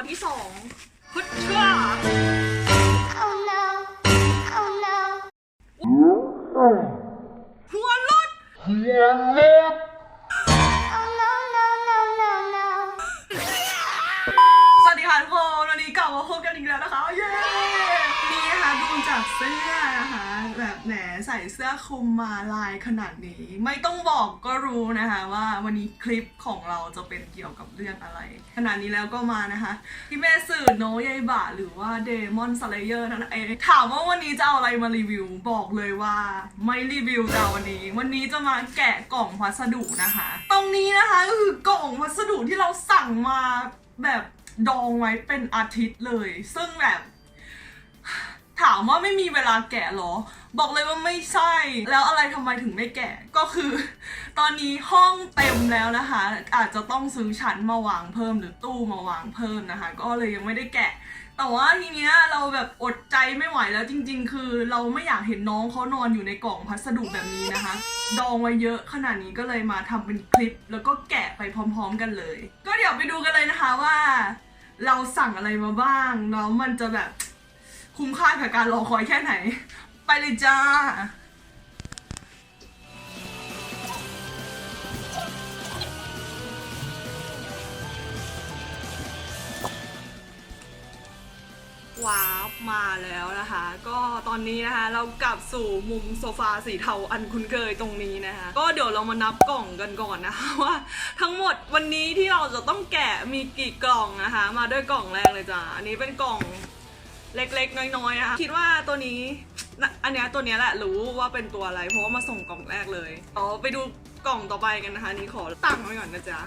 ตัวที่สองพุทเชื่อ คมมาลายขนาดนี้ ไม่ต้องบอกก็รู้นะคะว่าวันนี้คลิปของเราจะเป็นเกี่ยวกับเรื่องอะไร ขนาดนี้แล้วก็มานะคะพี่เมสื่อโนยายบะหรือว่าเดมอนสเลเยอร์นั่นเองถามว่าวันนี้จะเอาอะไรมารีวิว บอกเลยว่าไม่รีวิวจ้าวันนี้ วันนี้จะมาแกะกล่องพัสดุนะคะ ตรงนี้นะคะก็คือกล่องพัสดุที่เราสั่งมาแบบดองไว้เป็นอาทิตย์เลย ซึ่งแบบ ถามว่าไม่มีเวลาแกะหรอ บอกเลยว่าไม่ใช่ แล้วอะไรทำไมถึงไม่แกะ ก็คือ ตอนนี้ห้องเต็มแล้วนะคะ อาจจะต้องซื้อชั้นมาวางเพิ่มหรือตู้มาวางเพิ่มนะคะ ก็เลยยังไม่ได้แกะ แต่ว่าทีเนี้ยเราแบบอดใจไม่ไหวแล้วจริง ๆ คือ เราไม่อยากเห็นน้องเขานอนอยู่ในกล่องพัสดุแบบนี้นะคะ ดองไว้เยอะขนาดนี้ก็เลยมาทำเป็นคลิป แล้วก็แกะไปพร้อม ๆ กันเลย ก็เดี๋ยวไปดูกันเลยนะคะว่า เราสั่งอะไรมาบ้างแล้วมันจะแบบ คุ้มค่ากับการรอคอยแค่ไหน ไปเลยจ้า ว้าวมาแล้วนะคะ ก็ตอนนี้นะคะเรากลับสู่มุมโซฟาสีเทาอันคุ้นเคยตรงนี้นะคะ ก็เดี๋ยวเรามานับกล่องกันก่อนนะคะว่า ทั้งหมดวันนี้ที่เราจะต้องแกะมีกี่กล่องนะคะ มาด้วยกล่องแรกเลยจ้าอันนี้เป็นกล่อง เล็กๆ น้อยๆนะคะคิดว่าตัวนี้น่ะอันเนี้ยตัวเนี้ยแหละรู้ว่าเป็นตัวอะไรเพราะว่ามาส่งกล่องแรกเลยเอไปดูกล่องต่อไปกันนะคะอันนี้ขอตั้งไว้ก่อนนะจ๊ะ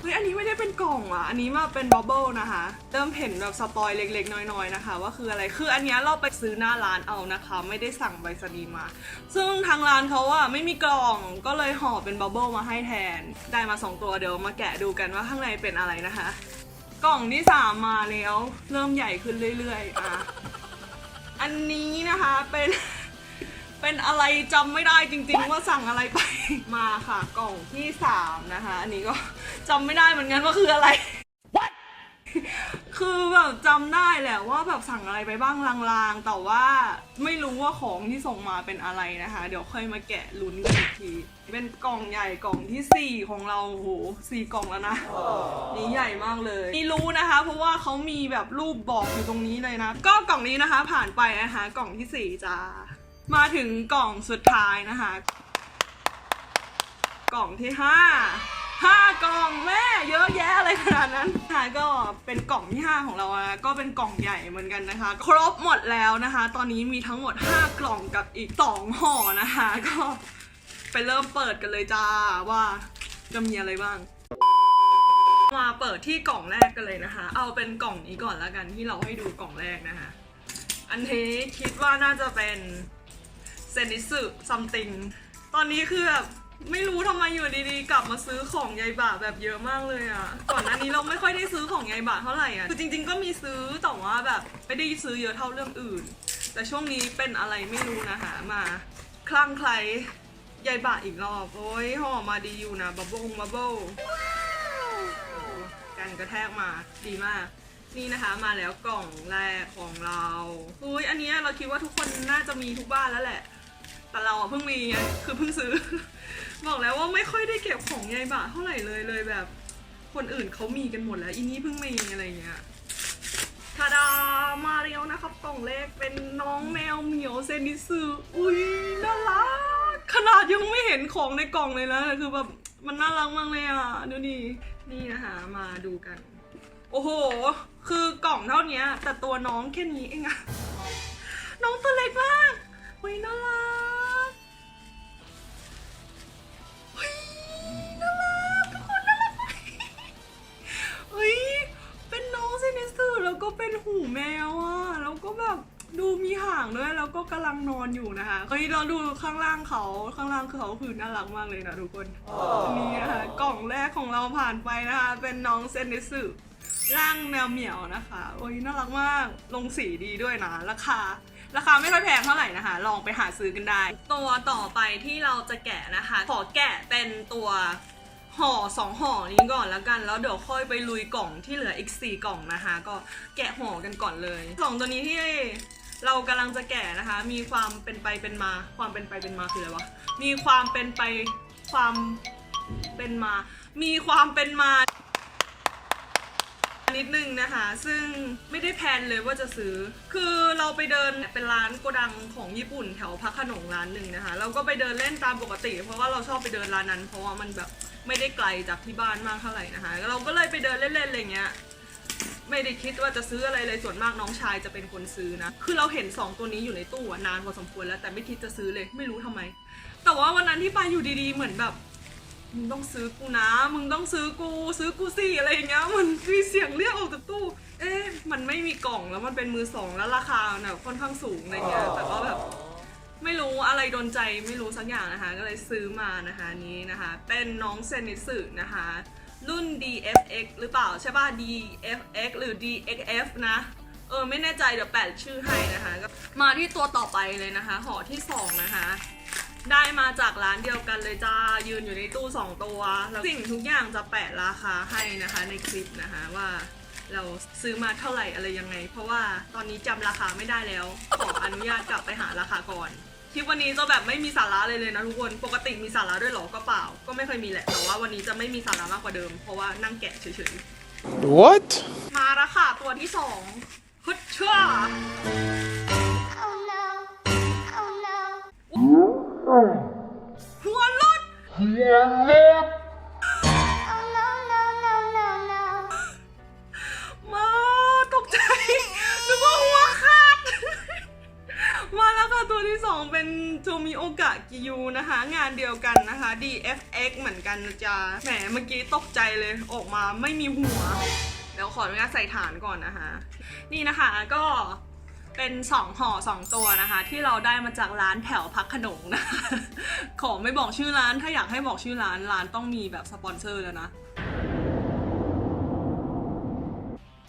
เฮ้ยอันนี้ไม่ได้เป็นกล่องอะอันนี้มาเป็นบับเบิลนะคะเริ่มเห็นแบบสปอยเล็กๆ น้อยๆนะคะ ว่าคืออะไรคืออันเนี้ยเราไปซื้อหน้าร้านเอานะคะ ไม่ได้สั่งใบสนีย์มา ซึ่งทางร้านเขาอะไม่มีกล่องก็เลยห่อเป็นบับเบิลมาให้แทน ได้มาสองตัวเดี๋ยวมาแกะดูกันว่าข้างในเป็นอะไรนะคะ กล่องที่สามมาแล้ว เริ่มใหญ่ขึ้นเรื่อยๆอะอันนี้นะคะเป็นเป็นอะไรจำไม่ได้จริงๆว่าสั่งอะไรไปมาค่ะ กล่องที่สามนะคะ อันนี้ก็จำไม่ได้เหมือนกันว่าคืออะไร คือแบบจำได้แหละว่าแบบสั่งอะไรไปบ้างลางๆ แต่ว่าไม่รู้ว่าของที่ส่งมาเป็นอะไรนะคะ เดี๋ยวค่อยมาแกะลุ้นกันอีกที เป็นกล่องใหญ่กล่องที่สี่ของเราโอ้โหสี่กล่องแล้วนะ นี่ใหญ่มากเลยนี่รู้นะคะ เพราะว่าเขามีแบบรูปบอกอยู่ตรงนี้เลยนะ ก็กล่องนี้นะคะ ผ่านไปนะคะกล่องที่สี่จ้ามาถึงกล่องสุดท้ายนะคะ กล่องที่ห้า ห้ากล่องแม่เยอะแยะอะไรขนาดนั้นค่ะก็เป็นกล่องที่ห้าของเรานะก็เป็นกล่องใหญ่เหมือนกันนะคะ ครบหมดแล้วนะคะ ตอนนี้มีทั้งหมด 5 กล่องกับอีก2ห่อนะคะ ก็ไปเริ่มเปิดกันเลยจ้าว่าจะมีอะไรบ้างมาเปิดที่กล่องแรกกันเลยนะคะ เอาเป็นกล่องนี้ก่อนแล้วกันที่เราให้ดูกล่องแรกนะคะ อันนี้คิดว่าน่าจะเป็นเซนิสึซัมติง ตอนนี้คือแบบ ไม่รู้ทำไมอยู่ดีๆ กลับมาซื้อของยายบะแบบเยอะมากเลยอะ่ะ ก่อนหน้านี้เราไม่ค่อยได้ซื้อของยายบะเท่าไหร่อะ คือจริง ๆ ก็มีซื้อแต่ว่าแบบไม่ได้ซื้อเยอะเท่าเรื่องอื่น แต่ช่วงนี้เป็นอะไรไม่รู้นะคะ มาคลั่งไคล้ยายบะอีกรอบ โอ้ยห่อมาดีอยู่นะบับเบิ้ลบับเบิ้ลกันกระแทกมาดีมาก นี่นะคะมาแล้วกล่องแรกของเราอุ้ยอันนี้เราคิดว่าทุกคนน่าจะมีทุกบ้านแล้วแหละ แต่เราอะเพิ่งมีไงคือเพิ่งซื้อ บอกแล้วว่าไม่ค่อยได้เก็บของยายบะเท่าไหร่เลยเลยแบบ คนอื่นเขามีกันหมดแล้วอีนี้เพิ่งมีอะไรเงี้ยทาดามาแล้วนะครับกล่องแรกเป็นน้องแมวเหมียวเซนิสึอุ้ยน่ารักขนาดยังไม่เห็นของในกล่องเลยนะคือแบบมันน่ารักมากเลยอะดูดินี่นะคะมาดูกัน โอ้โห คือกล่องเท่านี้แต่ตัวน้องแค่นี้เองอะน้องตัวเล็กมากเฮ้ยน่ารัก แล้วก็เป็นหูแมวอะแล้วก็แบบดูมีห่างด้วยแล้วก็กำลังนอนอยู่นะคะเฮ้เราดูข้างล่างเขาข้างล่างคือเขาคือน่ารักมากเลยนะทุกคนนี่นะคะกล่องแรกของเราผ่านไปนะคะ เป็นน้องเซนิสึร่างแมวเหมียวนะคะ โอ้ยน่ารักมากลงสีดีด้วยนะ ราคา ราคาไม่ค่อยแพงเท่าไหร่นะคะ ลองไปหาซื้อกันได้ ตัวต่อไปที่เราจะแกะนะคะ ขอแกะเป็นตัว ห่อสองห่อนี้ก่อนแล้วกัน แล้วเดี๋ยวค่อยไปลุยกล่องที่เหลืออีกสี่กล่องนะคะ ก็แกะห่อกันก่อนเลยกล่องตัวนี้ที่เรากำลังจะแกะนะคะ มีความเป็นไปเป็นมา ความเป็นไปเป็นมาคืออะไรวะ มีความเป็นไปความเป็นมา มีความเป็นมานิดนึงนะคะ ซึ่งไม่ได้แพลนเลยว่าจะซื้อ คือเราไปเดินเป็นร้านโกดังของญี่ปุ่นแถวพระโขนงร้านหนึ่งนะคะ เราก็ไปเดินเล่นตามปกติ เพราะว่าเราชอบไปเดินร้านนั้น เพราะว่ามันแบบ ไม่ได้ไกลจากที่บ้านมากเท่าไหร่นะคะ เราก็เลยไปเดินเล่นๆอะไรเงี้ย ไม่ได้คิดว่าจะซื้ออะไรเลยส่วนมากน้องชายจะเป็นคนซื้อนะ คือเราเห็นสองตัวนี้อยู่ในตู้นานพอสมควรแล้วแต่ไม่คิดจะซื้อเลยไม่รู้ทำไม แต่ว่าวันนั้นที่ไปอยู่ดีๆเหมือนแบบมึงต้องซื้อกูนะ มึงต้องซื้อกูซื้อกูสิอะไรอย่างเงี้ย มันมีเสียงเรียกออกจากตู้ เอ๊ะ มันไม่มีกล่องแล้วมันเป็นมือสองแล้วราคาเนี่ยค่อนข้างสูงอะไรเงี้ย แต่ก็แบบ ไม่รู้อะไรโดนใจไม่รู้สักอย่างนะคะ ก็เลยซื้อมานะคะนี้นะคะ เป็นน้องเซนิสึนะคะ รุ่น DFX หรือเปล่าใช่ป่ะ DFX หรือ DXF นะเออไม่แน่ใจเดี๋ยวแปะชื่อให้นะคะก็มาที่ตัวต่อไปเลยนะคะห่อที่สองนะคะได้มาจากร้านเดียวกันเลยจ้ายืนอยู่ในตู้สองตัวแล้วสิ่งทุกอย่างจะแปะราคาให้นะคะในคลิปนะคะว่าเราซื้อมาเท่าไหร่อะไรยังไง เพราะว่าตอนนี้จำราคาไม่ได้แล้ว ขออนุญาตกลับไปหาราคาก่อน คลิปวันนี้จะแบบไม่มีสาระเลยเลยนะทุกคน ปกติมีสาระด้วยเหรอก็เปล่า ก็ไม่เคยมีแหละ แต่ว่าวันนี้จะไม่มีสาระมากกว่าเดิม เพราะว่านั่งแกะเฉย What? ๆ มาแล้วค่ะตัวที่สองฮึดเชื่อ Oh no. Oh no. หัวรุด Oh ที่สองเป็นโจมิโอกะกิยูนะคะ งานเดียวกันนะคะ DFX เหมือนกันนะจ๊ะแหมเมื่อกี้ตกใจเลยออกมาไม่มีหัวเดี๋ยวขออนุญาตใส่ฐานก่อนนะคะ นี่นะคะก็เป็นสองห่อสองตัวนะคะ ที่เราได้มาจากร้านแถวพักขนงนะคะ ขอไม่บอกชื่อร้านถ้าอยากให้บอกชื่อร้านร้านต้องมีแบบสปอนเซอร์แล้วนะ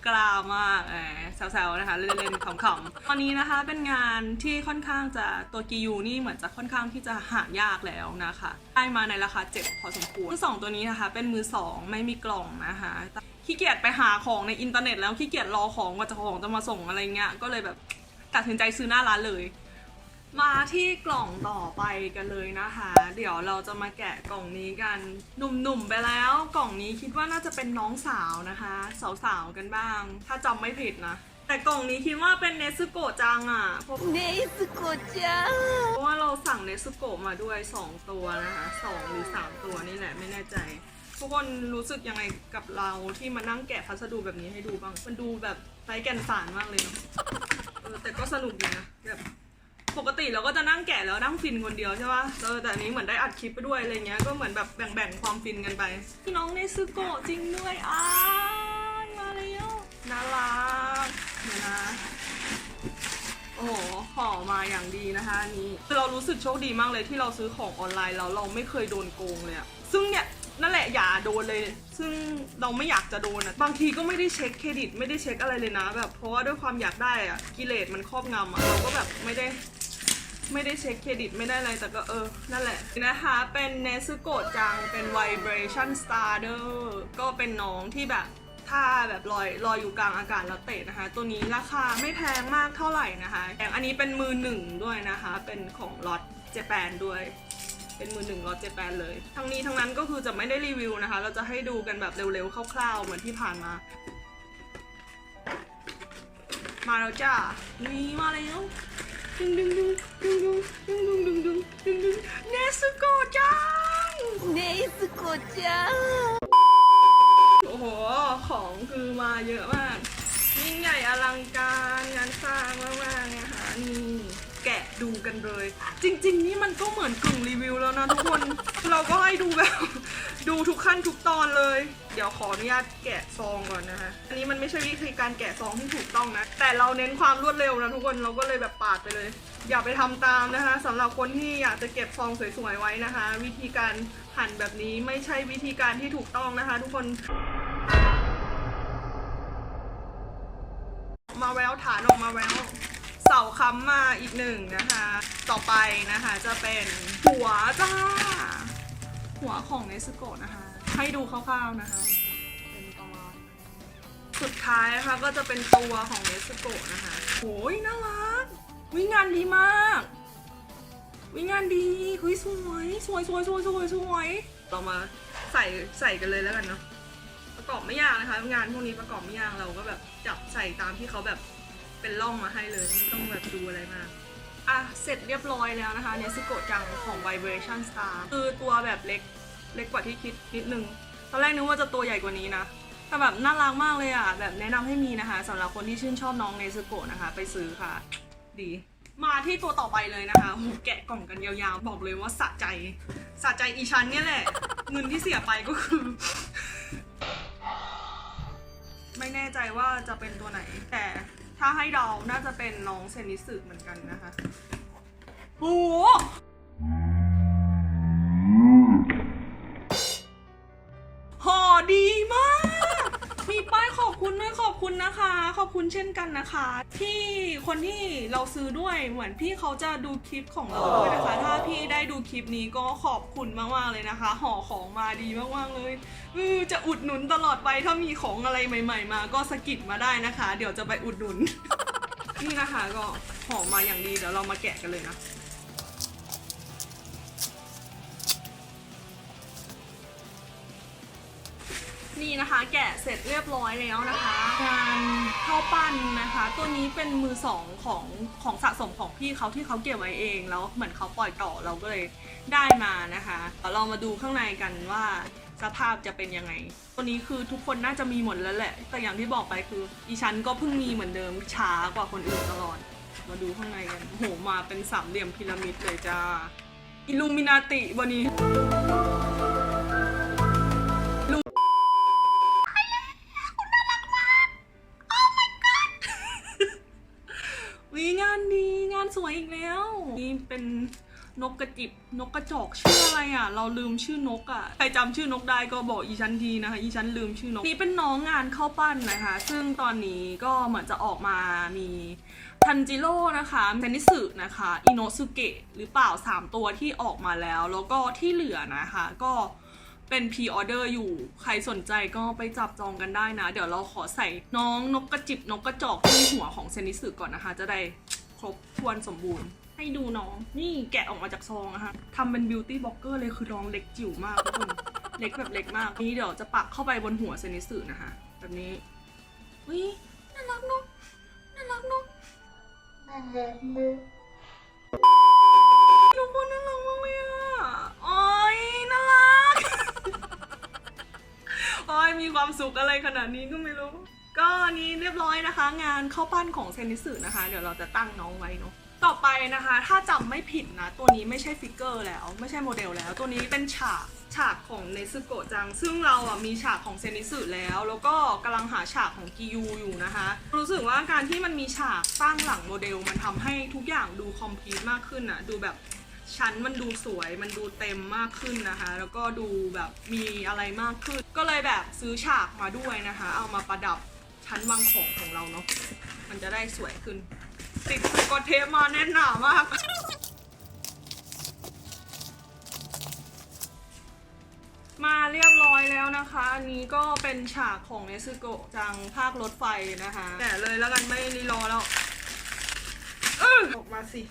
กล้ามากแหมแซวๆนะคะ เล่นๆขำๆตอนนี้นะคะเป็นงานที่ค่อนข้างจะตัวกียูนี่เหมือนจะค่อนข้างที่จะหายากแล้วนะคะได้มาในราคาเจ็ดพอสมควรทั้งสองตัวนี้นะคะ เป็นมือสองไม่มีกล่องนะคะขี้เกียจไปหาของในอินเทอร์เน็ตแล้วขี้เกียจรอของกว่าจะของจะมาส่งอะไรเงี้ยก็เลยแบบตัดสินใจซื้อหน้าร้านเลย มาที่กล่องต่อไปกันเลยนะคะ เดี๋ยวเราจะมาแกะกล่องนี้กัน หนุ่มๆไปแล้ว กล่องนี้คิดว่าน่าจะเป็นน้องสาวนะคะ สาวๆกันบ้าง ถ้าจำไม่ผิดนะ แต่กล่องนี้คิดว่าเป็นเนซุโกจังอะ่ะเพราะนซุโกจังเพราะว่าเราสั่งเนซุโกมาด้วย 2 ตัวนะคะ2หรือ 3 ตัวนี่แหละไม่แน่ใจทุกคนรู้สึกยังไงกับเราที่มานั่งแกะพัสดุแบบนี้ให้ดูบ้าง มันดูแบบไร้แก่นสารมากเลยเนาะแต่ก็สนุกดีนะแบบ ปกติเราก็จะนั่งแกะแล้วนั่งฟินคนเดียวใช่ปะเออแต่อันนี้เหมือนได้อัดคลิปไปด้วยอะไรเงี้ย ก็เหมือนแบบแบ่งๆความฟินกันไป พี่น้องเนซึโกะจริงด้วยอ้ายมาแล้วน่ารักเดี๋ยวนะ โอ้โหห่อมาอย่างดีนะคะอันนี้คือเรารู้สึกโชคดีมากเลยที่เราซื้อของออนไลน์แล้วเราไม่เคยโดนโกงเลยอะซึ่งเนี่ยนั่นแหละอย่าโดนเลย ซึ่งเราไม่อยากจะโดนอะบางทีก็ไม่ได้เช็คเครดิต ไม่ได้เช็คอะไรเลยนะ แบบเพราะว่าด้วยความอยากได้อะกิเลสมันครอบงำอะเราก็แบบไม่ได้ ไม่ได้เช็คเครดิตไม่ได้อะไรแต่ก็เออ นั่นแหละนะคะเป็นเนซึโกะจังเป็น Vibration Starter ก็เป็นน้องที่แบบถ้าแบบลอยลอยอยู่กลางอากาศแล้วเตะนะคะ ตัวนี้ราคาไม่แพงมากเท่าไหร่นะคะอย่างอันนี้เป็นมือหนึ่งด้วยนะคะ เป็นของล็อตเจแปนด้วย เป็นมือหนึ่งล็อตเจแปนเลย ทั้งนี้ทั้งนั้นก็คือจะไม่ได้รีวิวนะคะ เราจะให้ดูกันแบบเร็วๆคร่าวๆเหมือนที่ผ่านมา มาแล้วจ้านี่มาแล้ว ดึงดึงดึงดึงดึงดึงดึงดึงดึงดึงเนสโกจังเนสโกจังโอ้โห ของคือมาเยอะมาก ยิ่งใหญ่อลังการงานสร้างมากๆนะคะนี่แกะดูกันเลย จริง ๆ นี่มันก็เหมือนกลุ่มรีวิวแล้วนะทุกคน เราก็ให้ดูแบบ ดูทุกขั้นทุกตอนเลย เดี๋ยวขออนุญาตแกะซองก่อนนะคะ อันนี้มันไม่ใช่วิธีการแกะซองที่ถูกต้องนะ แต่เราเน้นความรวดเร็วนะทุกคน เราก็เลยแบบปาดไปเลย อย่าไปทำตามนะคะสำหรับคนที่อยากจะเก็บซองสวยๆไว้นะคะ วิธีการหั่นแบบนี้ไม่ใช่วิธีการที่ถูกต้องนะคะ ทุกคน มาแววฐานออกมาแววเสาค้ำมาอีกหนึ่งนะคะ ต่อไปนะคะจะเป็นหัวจ้า หัวของเนสโกะนะคะ ให้ดูคร่าวๆนะคะ เป็นประมาณสุดท้ายนะคะก็จะเป็นตัวของเนสโกะนะคะโอ้ยน่ารักวิงานดีมาก วิงานดีเฮ้ยสวย สวยสวยสวยสวยสวยเรามาใส่ใส่กันเลยแล้วกันเนาะประกอบไม่ยากนะคะ งานพวกนี้ประกอบไม่ยากเราก็แบบจับใส่ตามที่เขาแบบเป็นร่องมาให้เลยไม่ต้องแบบดูอะไรมาก อะ เสร็จเรียบร้อยแล้วนะคะเนสโกะจังของ Vibration Star คือตัวแบบเล็กเล็กกว่าที่คิดนิดนึง ตอนแรกนึกว่าจะตัวใหญ่กว่านี้นะ แต่แบบน่ารักมากเลยอะ แบบแนะนำให้มีนะคะสำหรับคนที่ชื่นชอบน้องเนสโกะนะคะ ไปซื้อค่ะ ดี มาที่ตัวต่อไปเลยนะคะโหแกะกล่องกันยาวๆ บอกเลยว่าสะใจสะใจอีชันเนี่ยแหละ เงินที่เสียไปก็คือ ไม่แน่ใจว่าจะเป็นตัวไหนแต่ ถ้าให้เดาน่าจะเป็นน้องเซนิสึเหมือนกันนะคะโห คุณด้วยขอบคุณนะคะ ขอบคุณเช่นกันนะคะ ที่คนที่เราซื้อด้วยเหมือนพี่เขาจะดูคลิปของเราด้วยนะคะ ถ้าพี่ได้ดูคลิปนี้ก็ขอบคุณมากๆเลยนะคะ ห่อของมาดีมากๆเลยเออจะอุดหนุนตลอดไปถ้ามีของอะไรใหม่ ๆ มา ก็สะกิดมาได้นะคะ เดี๋ยวจะไปอุดหนุน นี่นะคะก็ห่อมาอย่างดีเดี๋ยวเรามาแกะกันเลยนะ นี่นะคะแกะเสร็จเรียบร้อยแล้วนะคะ งานข้าปั้นนะคะ ตัวนี้เป็นมือสองของของสะสมของพี่เขาที่เขาเก็บไว้เอง แล้วเหมือนเขาปล่อยต่อเราก็เลยได้มานะคะเดี๋ยวเรามาดูข้างในกันว่าสภาพจะเป็นยังไง ตัวนี้คือทุกคนน่าจะมีหมดแล้วแหละ แต่อย่างที่บอกไปคืออีฉันก็เพิ่งมีเหมือนเดิมช้ากว่าคนอื่นตลอด มาดูข้างในกันโหมาเป็นสามเหลี่ยมพีระมิดเลยจ้าอิลูมินาติวันนี้ นกกระจิบนกกระจอกชื่ออะไรอะ เราลืมชื่อนกอะใครจำชื่อนกได้ก็บอกอีชั้นทีนะคะ อีชั้นลืมชื่อนกนี่เป็นน้องงานเข้าปั้นนะคะ ซึ่งตอนนี้ก็เหมือนจะออกมามีทันจิโร่นะคะเทนนิสึนะคะอิโนสุเกะหรือเปล่า 3 ตัวที่ออกมาแล้ว แล้วก็ที่เหลือนะคะ ก็เป็นพ r ออเดอร์อยู่ ใครสนใจก็ไปจับจองกันได้นะ เดี๋ยวเราขอใส่น้องนกกระจิบนกกระจอกที่หัวของเซนิสึก่อนนะคะ จะได้ครบถ้วนสมบูรณ์ ให้ดูน้อง นี่แกะออกมาจากซองนะคะทำเป็นบิวตี้บล็อกเกอร์เลยคือน้องเล็กจิ๋วมากทุกคน เล็กแบบเล็กมาก นี่เดี๋ยวจะปักเข้าไปบนหัวเซนิสึนะคะ แบบนี้วิน่ารักเนาะน่ารักเนาะทุกคนน่ารักมากเลยอะโอ้ยน่ารักโอ้ยมีความสุขอะไรขนาดนี้ก็ไม่รู้ ก็นี้เรียบร้อยนะคะ งานเข้าปั้นของเซนิสึนะคะ เดี๋ยวเราจะตั้งน้องไว้เนาะ ต่อไปนะคะ ถ้าจำไม่ผิดนะ ตัวนี้ไม่ใช่ฟิกเกอร์แล้ว ไม่ใช่โมเดลแล้ว ตัวนี้เป็นฉากฉากของเนซึโกะจัง ซึ่งเราอะมีฉากของเซนิสึแล้ว แล้วก็กำลังหาฉากของกิยูอยู่นะคะ รู้สึกว่าการที่มันมีฉากตั้งหลังโมเดล มันทำให้ทุกอย่างดูคอมพลีทมากขึ้นอะดูแบบชั้นมันดูสวย มันดูเต็มมากขึ้นนะคะ แล้วก็ดูแบบมีอะไรมากขึ้น ก็เลยแบบซื้อฉากมาด้วยนะคะ เอามาประดับชั้นวางของของเราเนาะ มันจะได้สวยขึ้น ติดสกอตเทปมาแน่นหนามาก มาเรียบร้อยแล้วนะคะ อันนี้ก็เป็นฉากของเนซึโกะจังภาครถไฟนะคะ แต่เลยแล้วกันไม่รีรอแล้วออกมาสิ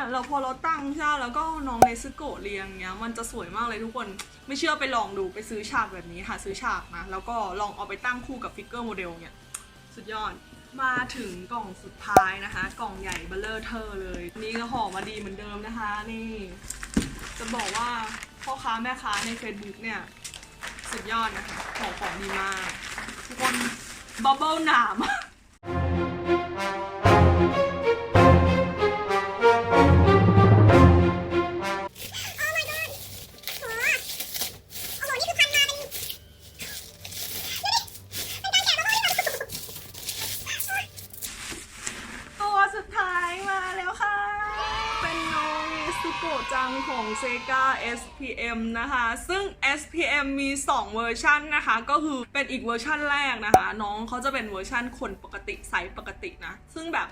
เนี่ยเราพอเราตั้งใช่ไหมแล้วก็น้องเนซึโกะเรียงเงี้ยมันจะสวยมากเลยทุกคนไม่เชื่อไปลองดูไปซื้อฉากแบบนี้หาซื้อฉากนะแล้วก็ลองเอาไปตั้งคู่กับฟิกเกอร์โมเดลเนี่ยสุดยอดมาถึงกล่องสุดท้ายนะคะ กล่องใหญ่เบลเลอร์เทอเลย นี่ก็ห่อมาดีเหมือนเดิมนะคะ นี่ จะบอกว่าพ่อค้าแม่ค้าใน Facebook เนี่ย สุดยอดนะคะของของดีมาก ทุกคนบับเบิลหนามาก นะคะ ซึ่ง SPM มี 2 เวอร์ชันนะคะ ก็คือเป็นอีกเวอร์ชันแรกนะคะ น้องเขาจะเป็นเวอร์ชันคนปกติไซส์ปกตินะ ซึ่งแบบ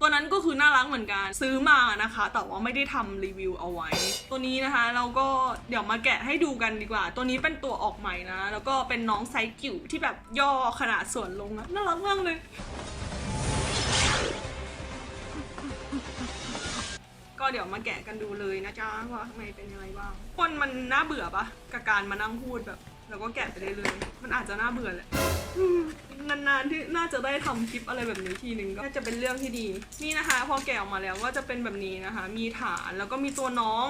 ตัวนั้นก็คือน่ารักเหมือนกันซื้อมานะคะ แต่ว่าไม่ได้ทำรีวิวเอาไว้ ตัวนี้นะคะเราก็เดี๋ยวมาแกะให้ดูกันดีกว่า ตัวนี้เป็นตัวออกใหม่นะ แล้วก็เป็นน้องไซส์จิ๋วที่แบบย่อขนาดส่วนลงอะน่ารักมากเลย ก็เดี๋ยวมาแกะกันดูเลยนะจ๊ะว่าข้างในเป็นยังไงบ้างคนมันน่าเบื่อปะกับการมานั่งพูดแบบ แล้วก็แกะไปเรื่อยๆมันอาจจะน่าเบื่อแหละอืมนานๆที่น่าจะได้ทำคลิปอะไรแบบนี้ทีนึงก็น่าจะเป็นเรื่องที่ดี นี่นะคะ พอแกะออกมาแล้วก็จะเป็นแบบนี้นะคะ มีฐานแล้วก็มีตัวน้อง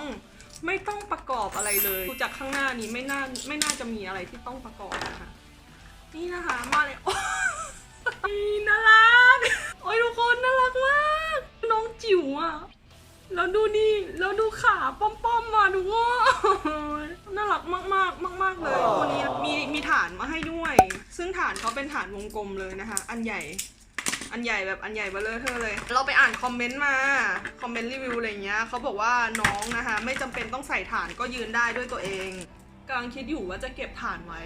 ไม่ต้องประกอบอะไรเลยดูจากข้างหน้านี้ไม่น่าไม่น่าจะมีอะไรที่ต้องประกอบนะคะ นี่นะคะมาเลยโอ้นี่น่ารัก โอ้ยทุกคนน่ารักมาก น้องจิ๋วอะ แล้วดูนี่แล้วดูขาป้อมๆมาทุกคนน่ารักมากมากมากๆมากๆเลยตัวนี้มีมีฐานมาให้ด้วย ซึ่งฐานเขาเป็นฐานวงกลมเลยนะคะ อันใหญ่ อันใหญ่แบบอันใหญ่เบลเลอร์เทอร์เลย เราไปอ่านคอมเมนต์มา คอมเมนต์รีวิวอะไรเงี้ยเขาบอกว่าน้องนะคะ ไม่จำเป็นต้องใส่ฐานก็ยืนได้ด้วยตัวเองกำลังคิดอยู่ว่าจะเก็บฐานไว้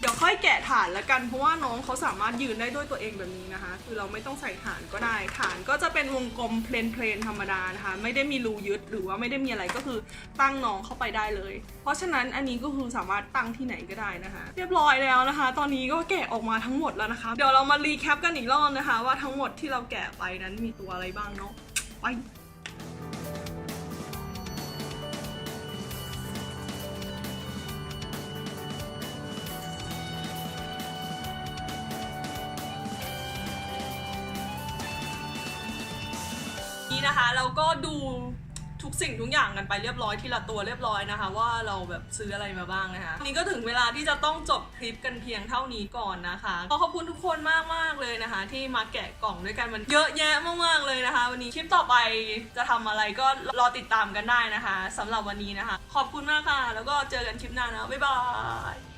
เดี๋ยวค่อยแกะฐานละกัน เพราะว่าน้องเขาสามารถยืนได้ด้วยตัวเองแบบนี้นะคะ คือเราไม่ต้องใส่ฐานก็ได้ ฐานก็จะเป็นวงกลมเพลนเพลนๆธรรมดานะคะ ไม่ได้มีรูยึดหรือว่าไม่ได้มีอะไรก็คือตั้งน้องเข้าไปได้เลย เพราะฉะนั้นอันนี้ก็คือสามารถตั้งที่ไหนก็ได้นะคะ เรียบร้อยแล้วนะคะ ตอนนี้ก็แกะออกมาทั้งหมดแล้วนะคะ เดี๋ยวเรามารีแคปกันอีกรอบนะคะ ว่าทั้งหมดที่เราแกะไปนั้นมีตัวอะไรบ้างเนาะไป นะคะ เราก็ดูทุกสิ่งทุกอย่างกันไปเรียบร้อยทีละตัวเรียบร้อยนะคะ ว่าเราแบบซื้ออะไรมาบ้างนะคะวันนี้ก็ถึงเวลาที่จะต้องจบคลิปกันเพียงเท่านี้ก่อนนะคะขอขอบคุณทุกคนมากมากเลยนะคะ ที่มาแกะกล่องด้วยกันมันเยอะแยะมากๆเลยนะคะ วันนี้คลิปต่อไปจะทำอะไรก็รอติดตามกันได้นะคะสำหรับวันนี้นะคะ ขอบคุณมากค่ะ แล้วก็เจอกันคลิปหน้านะบ๊ายบาย